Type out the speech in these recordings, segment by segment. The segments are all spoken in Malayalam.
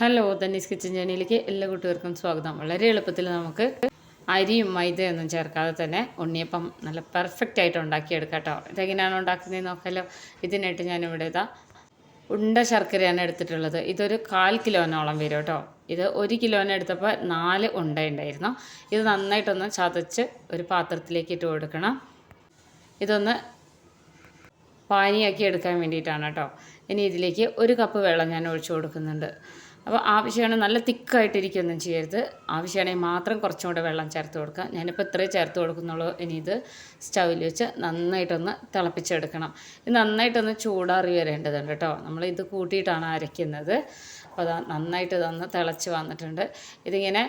ഹലോ തന്നീസ് കിച്ചൻ ജേണിയിലേക്ക് എല്ലാ കുട്ടികൾക്കും സ്വാഗതം. വളരെ എളുപ്പത്തിൽ നമുക്ക് അരിയും മൈദയൊന്നും ചേർക്കാതെ തന്നെ ഉണ്ണിയപ്പം നല്ല പെർഫെക്റ്റ് ആയിട്ട് ഉണ്ടാക്കിയെടുക്കാം കേട്ടോ ഇതെങ്ങനെയാണ് ഉണ്ടാക്കുന്നത് നോക്കാമല്ലോ ഇതിനായിട്ട് ഞാനിവിടെ ഇതാ ഉണ്ട ശർക്കരയാണ് എടുത്തിട്ടുള്ളത്. ഇതൊരു കാൽ കിലോനോളം വരും കേട്ടോ ഇത് ഒരു കിലോന് എടുത്തപ്പോൾ നാല് ഉണ്ട ഉണ്ടായിരുന്നു ഇത് നന്നായിട്ടൊന്ന് ചതച്ച് ഒരു പാത്രത്തിലേക്ക് ഇട്ട് കൊടുക്കണം. ഇതൊന്ന് പാനിയാക്കി എടുക്കാൻ വേണ്ടിയിട്ടാണ് കേട്ടോ. ഇനി ഇതിലേക്ക് ഒരു കപ്പ് വെള്ളം ഞാൻ ഒഴിച്ചു കൊടുക്കുന്നുണ്ട്. അപ്പോൾ ആവശ്യമാണ് നല്ല തിക്കായിട്ടിരിക്കുകയൊന്നും ചെയ്യരുത്. ആവശ്യമാണെങ്കിൽ മാത്രം കുറച്ചും വെള്ളം ചേർത്ത് കൊടുക്കുക. ഞാനിപ്പോൾ ഇത്രേ ചേർത്ത് കൊടുക്കുന്നുള്ളൂ. ഇനി ഇത് സ്റ്റൗവിൽ വെച്ച് നന്നായിട്ടൊന്ന് തിളപ്പിച്ചെടുക്കണം. ഇത് നന്നായിട്ടൊന്ന് ചൂടാറി വരേണ്ടതുണ്ട് കേട്ടോ. നമ്മൾ ഇത് കൂട്ടിയിട്ടാണ് അരയ്ക്കുന്നത്. അപ്പോൾ അത് നന്നായിട്ട് ഇതൊന്ന് തിളച്ച് വന്നിട്ടുണ്ട്. ഇതിങ്ങനെ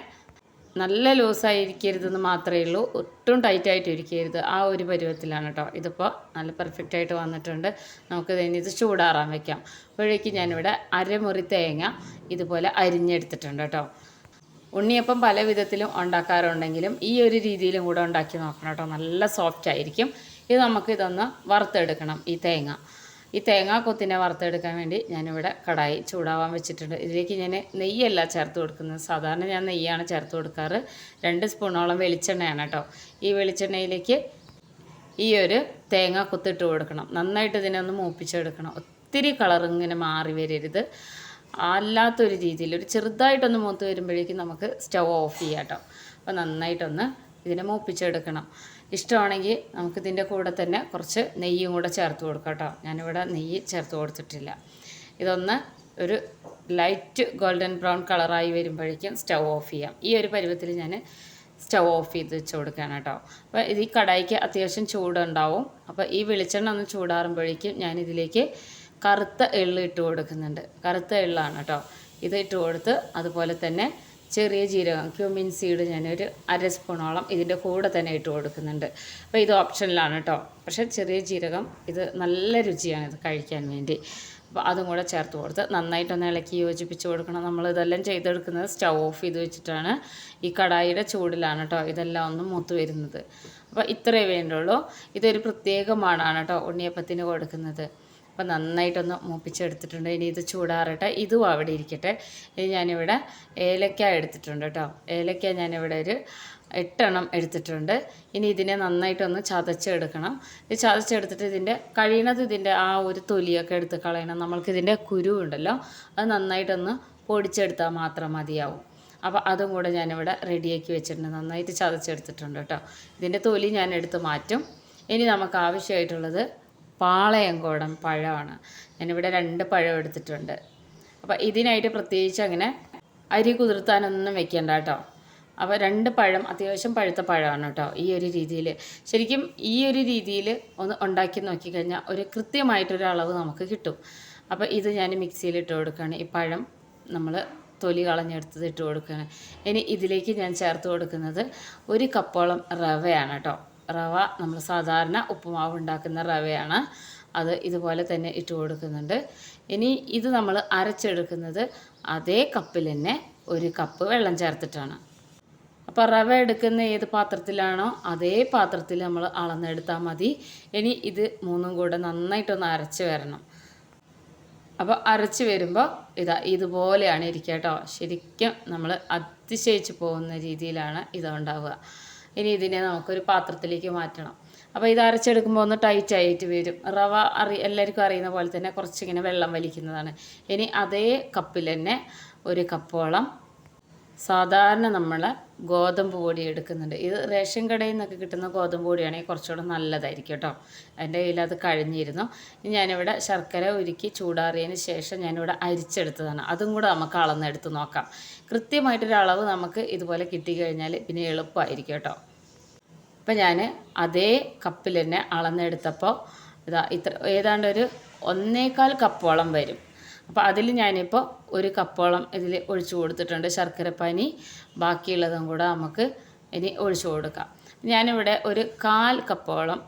നല്ല ലൂസായിരിക്കരുതെന്ന് മാത്രമേ ഉള്ളൂ. ഒട്ടും ടൈറ്റായിട്ട് ഇരിക്കരുത്. ആ ഒരു പരുവത്തിലാണ് കേട്ടോ ഇതിപ്പോൾ നല്ല പെർഫെക്റ്റ് ആയിട്ട് വന്നിട്ടുണ്ട്. നമുക്ക് ഇനി ഇത് ചൂടാറാൻ വെക്കാം. അപ്പോഴേക്ക് ഞാനിവിടെ അരമുറി തേങ്ങ ഇതുപോലെ അരിഞ്ഞെടുത്തിട്ടുണ്ട് കേട്ടോ ഉണ്ണിയപ്പം പല വിധത്തിലും ഉണ്ടാക്കാറുണ്ടെങ്കിലും ഈ ഒരു രീതിയിലും കൂടെ ഉണ്ടാക്കി നോക്കണം കേട്ടോ നല്ല സോഫ്റ്റ് ആയിരിക്കും. ഇത് നമുക്ക് ഇതൊന്ന് വറുത്തെടുക്കണം ഈ തേങ്ങ. ഈ തേങ്ങാക്കൊത്തിനെ വറുത്തെടുക്കാൻ വേണ്ടി ഞാനിവിടെ കടായി ചൂടാവാൻ വെച്ചിട്ടുണ്ട്. ഇതിലേക്ക് ഞാൻ നെയ്യല്ല ചേർത്ത് കൊടുക്കുന്നത്. സാധാരണ ഞാൻ നെയ്യാണ് ചേർത്ത് കൊടുക്കാറ്. രണ്ട് സ്പൂണോളം വെളിച്ചെണ്ണയാണ് കേട്ടോ. ഈ വെളിച്ചെണ്ണയിലേക്ക് ഈ ഒരു തേങ്ങ കുത്തിട്ട് കൊടുക്കണം. നന്നായിട്ട് ഇതിനെ ഒന്ന് മൂപ്പിച്ചെടുക്കണം. ഒത്തിരി കളർ ഇങ്ങനെ മാറി വരരുത്. അല്ലാത്തൊരു രീതിയിൽ ഒരു ചെറുതായിട്ടൊന്ന് മൂത്ത് വരുമ്പോഴേക്കും നമുക്ക് സ്റ്റവ് ഓഫ് ചെയ്യാം കേട്ടോ. അപ്പോൾ നന്നായിട്ടൊന്ന് ഇതിനെ മൂപ്പിച്ചെടുക്കണം. ഇഷ്ടമാണെങ്കിൽ നമുക്കിതിന്റെ കൂടെ തന്നെ കുറച്ച് നെയ്യും കൂടെ ചേർത്ത് കൊടുക്കാം കേട്ടോ. ഞാനിവിടെ നെയ്യ് ചേർത്ത് കൊടുത്തിട്ടില്ല. ഇതൊന്ന് ഒരു ലൈറ്റ് ഗോൾഡൻ ബ്രൗൺ കളറായി വരുമ്പോഴേക്കും സ്റ്റൗ ഓഫ് ചെയ്യാം. ഈ ഒരു പരുവത്തിൽ ഞാൻ സ്റ്റൗ ഓഫ് ചെയ്ത് വെച്ച് കൊടുക്കുകയാണ് കേട്ടോ. അപ്പോൾ ഇത് ഈ കടായിക്ക് അത്യാവശ്യം ചൂടുണ്ടാവും. അപ്പോൾ ഈ വെളിച്ചെണ്ണ ഒന്ന് ചൂടാറുമ്പോഴേക്കും ഞാനിതിലേക്ക് കറുത്ത എള്ള് ഇട്ട് കൊടുക്കുന്നുണ്ട്. കറുത്ത എള്ളാണ് കേട്ടോ. ഇത് ഇട്ട് കൊടുത്ത് അതുപോലെ തന്നെ ചെറിയ ജീരകം ക്യൂമിൻ സീഡ് ഞാനൊരു അര സ്പൂണോളം ഇതിന്റെ കൂടെ തന്നെ ഇട്ട് കൊടുക്കുന്നുണ്ട്. അപ്പോൾ ഇത് ഓപ്ഷനിലാണ് കേട്ടോ പക്ഷേ ചെറിയ ജീരകം ഇത് നല്ല രുചിയാണ് ഇത് കഴിക്കാൻ വേണ്ടി. അപ്പോൾ അതും കൂടെ ചേർത്ത് കൊടുത്ത് നന്നായിട്ടൊന്ന് ഇളക്കി യോജിപ്പിച്ച് കൊടുക്കണം. നമ്മൾ ഇതെല്ലാം ചെയ്തെടുക്കുന്നത് സ്റ്റൗ ഓഫ് ചെയ്ത് വെച്ചിട്ടാണ്. ഈ കടായിയുടെ ചൂടിലാണ് കേട്ടോ ഇതെല്ലാം ഒന്ന് മൂത്ത് വരുന്നത്. അപ്പോൾ ഇത്രയേ വേണ്ടുള്ളൂ. ഇതൊരു പ്രത്യേക മണമാണ് കേട്ടോ ഉണ്ണിയപ്പത്തിന് കൊടുക്കുന്നത്. അപ്പോൾ നന്നായിട്ടൊന്ന് മൂപ്പിച്ചെടുത്തിട്ടുണ്ട്. ഇനി ഇത് ചൂടാറട്ടെ. ഇതും അവിടെ ഇരിക്കട്ടെ. ഇനി ഞാനിവിടെ ഏലക്ക എടുത്തിട്ടുണ്ട് കേട്ടോ. ഏലക്ക ഞാനിവിടെ ഒരു എട്ടെണ്ണം എടുത്തിട്ടുണ്ട്. ഇനി ഇതിനെ നന്നായിട്ടൊന്ന് ചതച്ചെടുക്കണം. ഇത് ചതച്ചെടുത്തിട്ട് ഇതിന്റെ കഴിയണത് ഇതിന്റെ ആ ഒരു തൊലിയൊക്കെ എടുത്ത് കളയണം. നമ്മൾക്കിതിന്റെ കുരു ഉണ്ടല്ലോ അത് നന്നായിട്ടൊന്ന് പൊടിച്ചെടുത്താൽ മാത്രം മതിയാവും. അപ്പോൾ അതും കൂടെ ഞാനിവിടെ റെഡിയാക്കി വെച്ചിട്ടുണ്ട്. നന്നായിട്ട് ചതച്ചെടുത്തിട്ടുണ്ട് കേട്ടോ. ഇതിന്റെ തൊലി ഞാൻ എടുത്ത് മാറ്റും. ഇനി നമുക്ക് ആവശ്യമായിട്ടുള്ളത് പാളയംകോടൻ പഴമാണ്. ഞാനിവിടെ രണ്ട് പഴം എടുത്തിട്ടുണ്ട്. അപ്പോൾ ഇതിനായിട്ട് പ്രത്യേകിച്ച് അങ്ങനെ അരി കുതിർത്താനൊന്നും വെക്കേണ്ട കേട്ടോ. അപ്പോൾ രണ്ട് പഴം അത്യാവശ്യം പഴുത്ത പഴമാണ് കേട്ടോ ഈ ഒരു രീതിയിൽ ശരിക്കും ഈ ഒരു രീതിയിൽ ഒന്ന് ഉണ്ടാക്കി നോക്കിക്കഴിഞ്ഞാൽ ഒരു കൃത്യമായിട്ടൊരു അളവ് നമുക്ക് കിട്ടും. അപ്പോൾ ഇത് ഞാൻ മിക്സിയിൽ ഇട്ട് കൊടുക്കുകയാണ് ഈ പഴം നമ്മൾ തൊലി കളഞ്ഞെടുത്തത് ഇട്ട് കൊടുക്കുകയാണ് ഇനി ഇതിലേക്ക് ഞാൻ ചേർത്ത് കൊടുക്കുന്നത് ഒരു കപ്പോളം റവയാണ് കേട്ടോ. റവ നമ്മൾ സാധാരണ ഉപ്പുമാവ് ഉണ്ടാക്കുന്ന റവയാണ്. അത് ഇതുപോലെ തന്നെ ഇട്ട് കൊടുക്കുന്നുണ്ട്. ഇനി ഇത് നമ്മൾ അരച്ചെടുക്കുന്നത് അതേ കപ്പിൽ തന്നെ ഒരു കപ്പ് വെള്ളം ചേർത്തിട്ടാണ്. അപ്പോൾ റവ എടുക്കുന്ന ഏത് പാത്രത്തിലാണോ അതേ പാത്രത്തിൽ നമ്മൾ അളന്നെടുത്താൽ മതി. ഇനി ഇത് മൂന്നും കൂടെ നന്നായിട്ടൊന്ന് അരച്ച് വരണം. അപ്പോൾ അരച്ച് വരുമ്പോൾ ഇതാ ഇതുപോലെയാണ് ഇരിക്കുക കേട്ടോ. ശരിക്കും നമ്മൾ അതിശയിച്ച് പോകുന്ന രീതിയിലാണ് ഇത് ഉണ്ടാവുക ഇനി ഇതിനെ നമുക്കൊരു പാത്രത്തിലേക്ക് മാറ്റണം. അപ്പോൾ ഇത് അരച്ചെടുക്കുമ്പോൾ ഒന്ന് ടൈറ്റ് ആയിട്ട് വരും. റവ അറി എല്ലാവർക്കും അറിയുന്ന പോലെ തന്നെ കുറച്ചിങ്ങനെ വെള്ളം വലിക്കുന്നതാണ്. ഇനി അതേ കപ്പിൽ തന്നെ ഒരു കപ്പോളം സാധാരണ നമ്മൾ ഗോതമ്പ് പൊടി എടുക്കുന്നുണ്ട്. ഇത് റേഷൻ കടയിൽ നിന്നൊക്കെ കിട്ടുന്ന ഗോതമ്പ് പൊടിയാണെങ്കിൽ കുറച്ചുകൂടെ നല്ലതായിരിക്കും കേട്ടോ. എന്റെ കയ്യിൽ അത് കഴിഞ്ഞിരുന്നു. ഞാനിവിടെ ശർക്കര ഉരുക്കി ചൂടാറിയതിന് ശേഷം ഞാനിവിടെ അരിച്ചെടുത്തതാണ്. അതും കൂടെ നമുക്ക് അളന്നെടുത്ത് നോക്കാം. കൃത്യമായിട്ടൊരളവ് നമുക്ക് ഇതുപോലെ കിട്ടിക്കഴിഞ്ഞാൽ പിന്നെ എളുപ്പമായിരിക്കും കേട്ടോ. ഇപ്പം ഞാൻ അതേ കപ്പിൽ തന്നെ അളന്നെടുത്തപ്പോൾ ഇതാ ഇത്ര ഏതാണ്ട് ഒരു ഒന്നേകാൽ കപ്പോളം വരും. അപ്പോൾ അതിൽ ഞാനിപ്പോൾ ഒരു കപ്പോളം ഇതിൽ ഒഴിച്ചു കൊടുത്തിട്ടുണ്ട് ശർക്കരപ്പാനി. ബാക്കിയുള്ളതും കൂടെ നമുക്ക് ഇനി ഒഴിച്ചു കൊടുക്കാം. ഞാനിവിടെ ഒരു കാൽ കപ്പോളം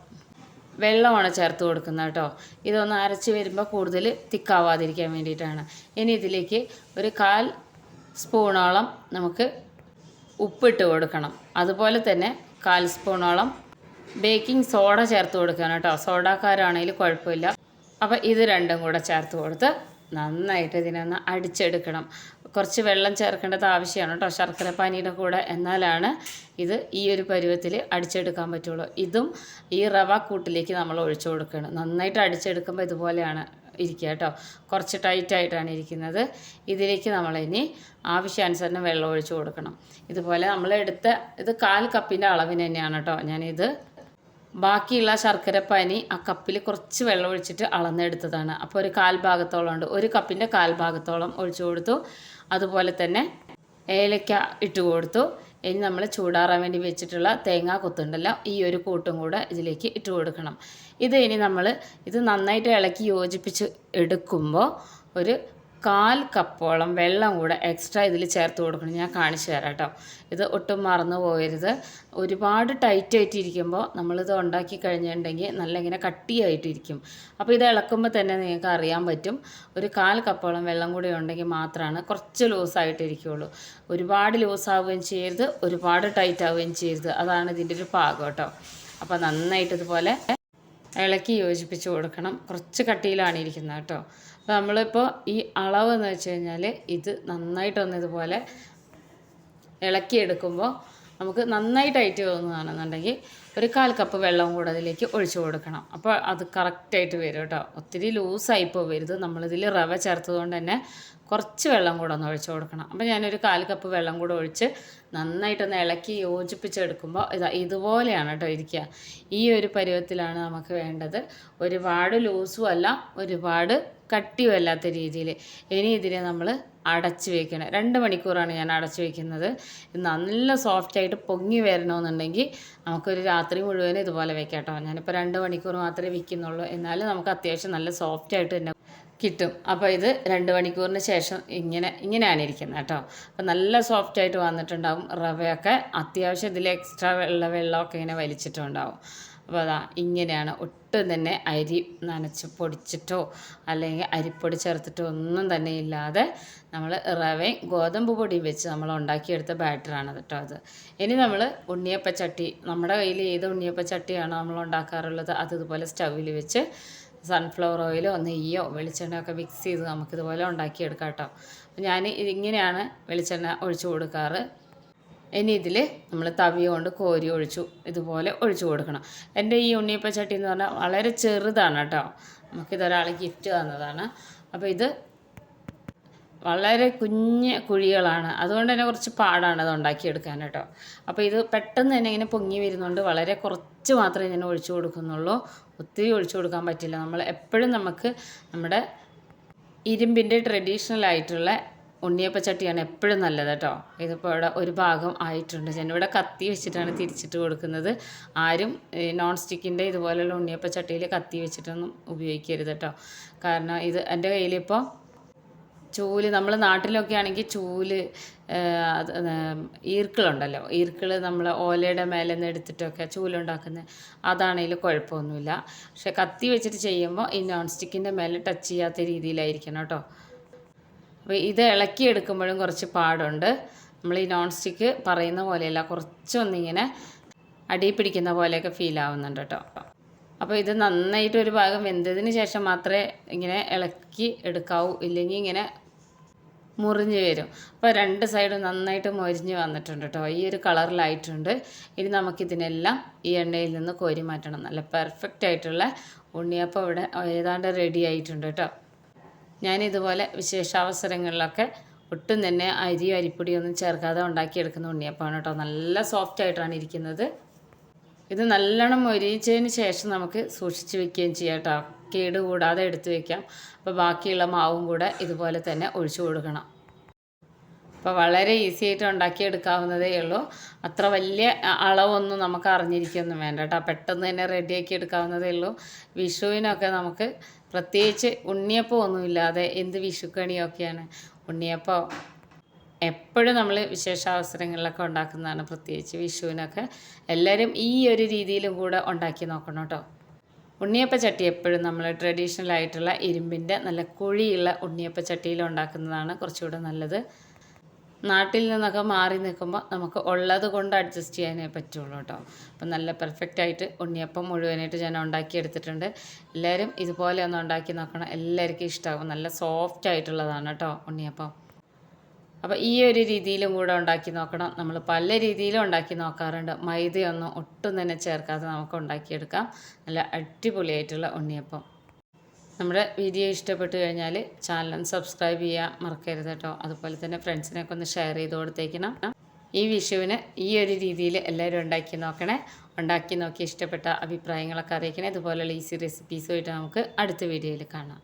വെള്ളമാണ് ചേർത്ത് കൊടുക്കുന്നത് കേട്ടോ. ഇതൊന്ന് അരച്ച് വരുമ്പോൾ കൂടുതൽ തിക്കാവാതിരിക്കാൻ വേണ്ടിയിട്ടാണ്. ഇനി ഇതിലേക്ക് ഒരു കാൽ സ്പൂണോളം നമുക്ക് ഉപ്പിട്ട് കൊടുക്കണം. അതുപോലെ തന്നെ കാൽ സ്പൂണോളം ബേക്കിംഗ് സോഡ ചേർത്ത് കൊടുക്കണം കേട്ടോ. സോഡാക്കാരാണെങ്കിൽ കുഴപ്പമില്ല. അപ്പോൾ ഇത് രണ്ടും കൂടെ ചേർത്ത് കൊടുത്ത് നന്നായിട്ട് ഇതിനൊന്ന് അടിച്ചെടുക്കണം. കുറച്ച് വെള്ളം ചേർക്കേണ്ടത് ആവശ്യമാണ് കേട്ടോ. ശർക്കര പാനിയുടെ കൂടെ എന്നാലാണ് ഇത് ഈ ഒരു പരുവത്തിൽ അടിച്ചെടുക്കാൻ പറ്റുള്ളൂ. ഇതും ഈ റവ കൂട്ടിലേക്ക് നമ്മൾ ഒഴിച്ചു കൊടുക്കണം. നന്നായിട്ട് അടിച്ചെടുക്കുമ്പോൾ ഇതുപോലെയാണ് ഇരിക്കുക കേട്ടോ. കുറച്ച് ടൈറ്റായിട്ടാണ് ഇരിക്കുന്നത്. ഇതിലേക്ക് നമ്മളിനി ആവശ്യാനുസരണം വെള്ളം ഒഴിച്ചു കൊടുക്കണം. ഇതുപോലെ നമ്മൾ എടുത്ത ഇത് കാൽ കപ്പിന്റെ അളവിന് തന്നെയാണ് കേട്ടോ. ഞാനിത് ബാക്കിയുള്ള ശർക്കരപ്പാനി ആ കപ്പിൽ കുറച്ച് വെള്ളം ഒഴിച്ചിട്ട് അളന്നെടുത്തതാണ്. അപ്പോൾ ഒരു കാൽ ഭാഗത്തോളം ഉണ്ട് ഒരു കപ്പിന്റെ കാൽ ഭാഗത്തോളം ഒഴിച്ചു കൊടുത്തു. അതുപോലെ തന്നെ ഏലക്ക ഇട്ട് കൊടുത്തു. ഇനി നമ്മൾ ചൂടാറാൻ വേണ്ടി വെച്ചിട്ടുള്ള തേങ്ങാ കൊത്തുണ്ടല്ലോ ഈ ഒരു കൂട്ടും കൂടെ ഇതിലേക്ക് ഇട്ട് കൊടുക്കണം. ഇത് ഇനി നമ്മൾ ഇത് നന്നായിട്ട് ഇളക്കി യോജിപ്പിച്ച് എടുക്കുമ്പോൾ ഒരു കാൽ കപ്പോളം വെള്ളം കൂടെ എക്സ്ട്രാ ഇതിൽ ചേർത്ത് കൊടുക്കണം. ഞാൻ കാണിച്ചു തരാം കേട്ടോ. ഇത് ഒട്ടും മറന്നു പോകരുത്. ഒരുപാട് ടൈറ്റ് ആയിട്ടിരിക്കുമ്പോൾ നമ്മളിത് ഉണ്ടാക്കി കഴിഞ്ഞിട്ടുണ്ടെങ്കിൽ നല്ല ഇങ്ങനെ കട്ടിയായിട്ടിരിക്കും. അപ്പോൾ ഇത് ഇളക്കുമ്പോൾ തന്നെ നിങ്ങൾക്ക് അറിയാൻ പറ്റും. ഒരു കാൽ കപ്പോളം വെള്ളം കൂടി ഉണ്ടെങ്കിൽ മാത്രമാണ് കുറച്ച് ലൂസായിട്ടിരിക്കുകയുള്ളൂ ഒരുപാട് ലൂസാവുകയും ചെയ്യരുത്. ഒരുപാട് ടൈറ്റ് ആവുകയും ചെയ്യരുത്. അതാണ് ഇതിന്റെ ഒരു പാകം കേട്ടോ. അപ്പോൾ നന്നായിട്ട് ഇതുപോലെ ഇളക്കി യോജിപ്പിച്ച് കൊടുക്കണം. കുറച്ച് കട്ടിയിലാണ് ഇരിക്കുന്നത് കേട്ടോ. നമ്മളിപ്പോൾ ഈ അളവ് എന്ന് വെച്ച് കഴിഞ്ഞാൽ ഇത് നന്നായിട്ടൊന്ന് ഇതുപോലെ ഇളക്കിയെടുക്കുമ്പോൾ നമുക്ക് നന്നായിട്ട് ഐറ്റ് തോന്നുകയാണെന്നുണ്ടെങ്കിൽ ഒരു കാൽ കപ്പ് വെള്ളം കൂടെ അതിലേക്ക് ഒഴിച്ചു കൊടുക്കണം. അപ്പോൾ അത് കറക്റ്റായിട്ട് വരും കേട്ടോ. ഒത്തിരി ലൂസായി പോവരുത്. നമ്മളിതിൽ റവ ചേർത്തതുകൊണ്ട് തന്നെ കുറച്ച് വെള്ളം കൂടെ ഒന്ന് ഒഴിച്ചു കൊടുക്കണം. അപ്പോൾ ഞാനൊരു കാൽ കപ്പ് വെള്ളം കൂടെ ഒഴിച്ച് നന്നായിട്ടൊന്ന് ഇളക്കി യോജിപ്പിച്ചെടുക്കുമ്പോൾ ഇതാ ഇതുപോലെയാണ് കേട്ടോ ഇരിക്കുക. ഈ ഒരു പരുവത്തിലാണ് നമുക്ക് വേണ്ടത്. ഒരുപാട് ലൂസും അല്ല ഒരുപാട് കട്ടിയുമല്ലാത്ത രീതിയിൽ ഇനി ഇതിനെ നമ്മൾ അടച്ചു വയ്ക്കണം രണ്ട് മണിക്കൂറാണ് ഞാൻ അടച്ചു വയ്ക്കുന്നത് നല്ല സോഫ്റ്റായിട്ട് പൊങ്ങി വരണമെന്നുണ്ടെങ്കിൽ നമുക്കൊരു രാത്രി മുഴുവൻ ഇതുപോലെ വെക്കാം കേട്ടോ. ഞാനിപ്പോൾ രണ്ട് മണിക്കൂർ മാത്രമേ വിൽക്കുന്നുള്ളൂ എന്നാലും നമുക്ക് അത്യാവശ്യം നല്ല സോഫ്റ്റായിട്ട് തന്നെ കിട്ടും. അപ്പോൾ ഇത് രണ്ട് മണിക്കൂറിന് ശേഷം ഇങ്ങനെ ഇങ്ങനെയാണ് ഇരിക്കുന്നത് കേട്ടോ. അപ്പോൾ നല്ല സോഫ്റ്റ് ആയിട്ട് വന്നിട്ടുണ്ടാവും. റവയൊക്കെ അത്യാവശ്യം ഇതിൽ എക്സ്ട്രാ വെള്ള വെള്ളമൊക്കെ ഇങ്ങനെ വലിച്ചിട്ടുണ്ടാവും. അപ്പോൾ അതാ ഇങ്ങനെയാണ് ഒട്ടും തന്നെ അരി നനച്ച് പൊടിച്ചിട്ടോ അല്ലെങ്കിൽ അരിപ്പൊടി ചേർത്തിട്ടോ ഒന്നും തന്നെ ഇല്ലാതെ നമ്മൾ റവയും ഗോതമ്പ് പൊടിയും വെച്ച് നമ്മൾ ഉണ്ടാക്കിയെടുത്ത ബാറ്ററാണ് കേട്ടോ അത്. ഇനി നമ്മൾ ഉണ്ണിയപ്പ ചട്ടി നമ്മുടെ കയ്യിൽ ഏത് ഉണ്ണിയപ്പ ചട്ടിയാണോ നമ്മൾ ഉണ്ടാക്കാറുള്ളത് അത് ഇതുപോലെ സ്റ്റൗവിൽ വെച്ച് സൺഫ്ലവർ ഓയിലോ നെയ്യോ വെളിച്ചെണ്ണയോ ഒക്കെ മിക്സ് ചെയ്ത് നമുക്കിതുപോലെ ഉണ്ടാക്കിയെടുക്കാം കേട്ടോ. ഞാൻ ഇങ്ങനെയാണ് വെളിച്ചെണ്ണ ഒഴിച്ചു കൊടുക്കാറ്. ഇനി ഇതിൽ നമ്മൾ തവി കൊണ്ട് കോരി ഒഴിച്ചു ഇതുപോലെ ഒഴിച്ചു കൊടുക്കണം. എന്റെ ഈ ഉണ്ണിയപ്പ ചട്ടി എന്ന് പറഞ്ഞാൽ വളരെ ചെറുതാണ് കേട്ടോ. നമുക്കിതൊരാൾ ഗിഫ്റ്റ് തന്നതാണ്. അപ്പോൾ ഇത് വളരെ കുഞ്ഞ് കുഴികളാണ്. അതുകൊണ്ട് തന്നെ കുറച്ച് പാടാണ് അത് ഉണ്ടാക്കിയെടുക്കാൻ കേട്ടോ. അപ്പോൾ ഇത് പെട്ടെന്ന് തന്നെ ഇങ്ങനെ പൊങ്ങി വരുന്നുണ്ട് വളരെ കുറച്ച് മാത്രമേ ഞാൻ ഒഴിച്ചു കൊടുക്കുന്നുള്ളൂ. ഒത്തിരി ഒഴിച്ചു കൊടുക്കാൻ പറ്റില്ല. നമ്മൾ എപ്പോഴും നമുക്ക് നമ്മുടെ ഇരുമ്പിന്റെ ട്രഡീഷണൽ ആയിട്ടുള്ള ഉണ്ണിയപ്പ ചട്ടിയാണ് എപ്പോഴും നല്ലത് കേട്ടോ. ഇതിപ്പോൾ ഇവിടെ ഒരു ഭാഗം ആയിട്ടുണ്ട്. ഞാനിവിടെ കത്തി വെച്ചിട്ടാണ് തിരിച്ചിട്ട് കൊടുക്കുന്നത്. ആരും നോൺ സ്റ്റിക്കിന്റെ ഇതുപോലെയുള്ള ഉണ്ണിയപ്പ ചട്ടിയിൽ കത്തി വെച്ചിട്ടൊന്നും ഉപയോഗിക്കരുത് കേട്ടോ. കാരണം ഇത് എന്റെ കയ്യിലിപ്പോൾ ചൂൽ നമ്മൾ നാട്ടിലൊക്കെ ആണെങ്കിൽ ചൂൽ ഈർക്കിളുണ്ടല്ലോ. ഈർക്കിൾ നമ്മൾ ഓലയുടെ മേലെ നിന്ന് എടുത്തിട്ടൊക്കെ ചൂലുണ്ടാക്കുന്നത് അതാണെങ്കിൽ കുഴപ്പമൊന്നുമില്ല. പക്ഷെ കത്തി വെച്ചിട്ട് ചെയ്യുമ്പോൾ ഈ നോൺ സ്റ്റിക്കിന്റെ മേലെ ടച്ച് ചെയ്യാത്ത രീതിയിലായിരിക്കണം കേട്ടോ. അപ്പോൾ ഇത് ഇളക്കി എടുക്കുമ്പോഴും കുറച്ച് പാടുണ്ട്. നമ്മൾ ഈ നോൺ സ്റ്റിക്ക് പറയുന്ന പോലെയല്ല കുറച്ചൊന്നിങ്ങനെ അടി പിടിക്കുന്ന പോലെയൊക്കെ ഫീൽ ആവുന്നുണ്ട് കേട്ടോ. അപ്പോൾ ഇത് നന്നായിട്ട് ഒരു ഭാഗം വെന്തതിന് ശേഷം മാത്രമേ ഇങ്ങനെ ഇളക്കി എടുക്കാവൂ ഇല്ലെങ്കിൽ ഇങ്ങനെ മുറിഞ്ഞ് വരും. അപ്പോൾ രണ്ട് സൈഡും നന്നായിട്ട് മൊരിഞ്ഞ് വന്നിട്ടുണ്ട് കേട്ടോ. ഈ ഒരു കളറിലായിട്ടുണ്ട്. ഇനി നമുക്കിതിനെല്ലാം ഈ എണ്ണയിൽ നിന്ന് കോരി മാറ്റണം. നല്ല പെർഫെക്റ്റ് ആയിട്ടുള്ള ഉണ്ണിയപ്പം ഇവിടെ ഏതാണ്ട് റെഡി ആയിട്ടുണ്ട് കേട്ടോ. ഞാനിതുപോലെ വിശേഷാവസരങ്ങളിലൊക്കെ ഒട്ടും തന്നെ അരിയോ അരിപ്പൊടിയൊന്നും ചേർക്കാതെ ഉണ്ടാക്കിയെടുക്കുന്ന ഉണ്ണിയപ്പമാണ് കേട്ടോ. നല്ല സോഫ്റ്റ് ആയിട്ടാണ് ഇരിക്കുന്നത്. ഇത് നല്ലോണം മൊരിച്ചതിന് ശേഷം നമുക്ക് സൂക്ഷിച്ച് വെക്കുകയും ചെയ്യാം കേട്ടോ. കേട് കൂടാതെ എടുത്ത് വെക്കാം. അപ്പോൾ ബാക്കിയുള്ള മാവും കൂടെ ഇതുപോലെ തന്നെ ഒഴിച്ചു കൊടുക്കണം. അപ്പോൾ വളരെ ഈസി ആയിട്ട് ഉണ്ടാക്കിയെടുക്കാവുന്നതേ ഉള്ളൂ. അത്ര വലിയ അളവൊന്നും നമുക്ക് അറിഞ്ഞിരിക്കൊന്നും വേണ്ട കേട്ടോ. പെട്ടെന്ന് തന്നെ റെഡിയാക്കി എടുക്കാവുന്നതേ ഉള്ളൂ. വിഷുവിനൊക്കെ നമുക്ക് പ്രത്യേകിച്ച് ഉണ്ണിയപ്പം ഒന്നുമില്ലാതെ എന്ത് വിഷുക്കണിയൊക്കെയാണ് ഉണ്ണിയപ്പം എപ്പോഴും നമ്മൾ വിശേഷാവസരങ്ങളിലൊക്കെ ഉണ്ടാക്കുന്നതാണ് പ്രത്യേകിച്ച് വിഷുവിനൊക്കെ എല്ലാവരും ഈ ഒരു രീതിയിലും കൂടെ ഉണ്ടാക്കി നോക്കണം കേട്ടോ. ഉണ്ണിയപ്പ ചട്ടി എപ്പോഴും നമ്മൾ ട്രഡീഷണൽ ആയിട്ടുള്ള ഇരുമ്പിന്റെ നല്ല കുഴിയുള്ള ഉണ്ണിയപ്പ ചട്ടിയിൽ ഉണ്ടാക്കുന്നതാണ് കുറച്ചുകൂടെ നല്ലത്. നാട്ടിൽ നിന്നൊക്കെ മാറി നിൽക്കുമ്പോൾ നമുക്ക് ഉള്ളത് കൊണ്ട് അഡ്ജസ്റ്റ് ചെയ്യാനേ പറ്റുള്ളൂ കേട്ടോ. അപ്പം നല്ല പെർഫെക്റ്റ് ആയിട്ട് ഉണ്ണിയപ്പം മുഴുവനായിട്ട് ഞാൻ ഉണ്ടാക്കിയെടുത്തിട്ടുണ്ട് എല്ലാവരും ഇതുപോലെ ഒന്ന് ഉണ്ടാക്കി നോക്കണം. എല്ലാവർക്കും ഇഷ്ടമാകും നല്ല സോഫ്റ്റ് ആയിട്ടുള്ളതാണ് കേട്ടോ ഉണ്ണിയപ്പം. അപ്പോൾ ഈ ഒരു രീതിയിലും കൂടെ ഉണ്ടാക്കി നോക്കണം. നമ്മൾ പല രീതിയിലും ഉണ്ടാക്കി നോക്കാറുണ്ട്. മൈദയൊന്നും ഒട്ടും തന്നെ ചേർക്കാതെ നമുക്ക് ഉണ്ടാക്കിയെടുക്കാം. നല്ല അടിപൊളിയായിട്ടുള്ള ഉണ്ണിയപ്പം. നമ്മുടെ വീഡിയോ ഇഷ്ടപ്പെട്ടു കഴിഞ്ഞാൽ ചാനൽ സബ്സ്ക്രൈബ് ചെയ്യുക മറക്കരുത് കേട്ടോ. അതുപോലെ തന്നെ ഫ്രണ്ട്സിനൊക്കെ ഒന്ന് ഷെയർ ചെയ്ത് കൊടുത്തേക്കണം. ഈ വിഷുവിന് ഈ ഒരു രീതിയിൽ എല്ലാവരും ഉണ്ടാക്കി നോക്കണേ. ഉണ്ടാക്കി നോക്കി ഇഷ്ടപ്പെട്ട അഭിപ്രായങ്ങളൊക്കെ അറിയിക്കണേ. ഇതുപോലെയുള്ള ഈസി റെസിപ്പീസുമായിട്ട് നമുക്ക് അടുത്ത വീഡിയോയിൽ കാണാം.